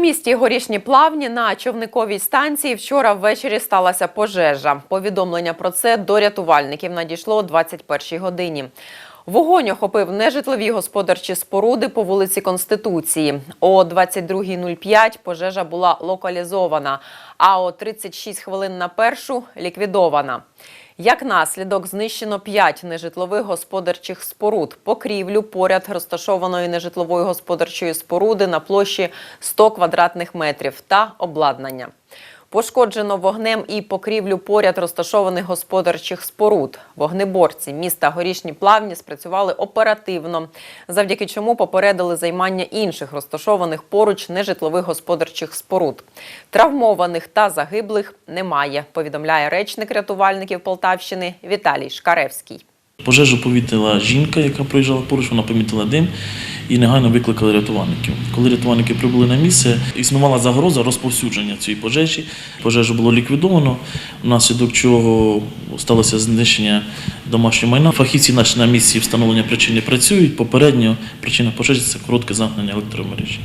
місті Горішні Плавні на човниковій станції вчора ввечері сталася пожежа. Повідомлення про це до рятувальників надійшло о 21-й годині. Вогонь охопив нежитлові господарчі споруди по вулиці Конституції. О 22.05 пожежа була локалізована, а о 36 хвилин на першу ліквідована. Як наслідок знищено 5 нежитлових господарчих споруд, покрівлю поряд розташованої нежитлової господарчої споруди на площі 100 квадратних метрів та обладнання. Пошкоджено вогнем і покрівлю поряд розташованих господарчих споруд. Вогнеборці міста Горішні Плавні спрацювали оперативно, завдяки чому попередили займання інших розташованих поруч нежитлових господарчих споруд. Травмованих та загиблих немає, повідомляє речник рятувальників Полтавщини Віталій Шкаревський. Пожежу помітила жінка, яка проїжджала поруч, вона помітила дим і негайно викликали рятувальників. Коли рятувальники прибули на місце, існувала загроза розповсюдження цієї пожежі. Пожежу було ліквідовано, внаслідок чого сталося знищення домашнього майна. Фахівці наші на місці встановлення причини працюють. Попередньо причина пожежі це коротке замкнення електромережі.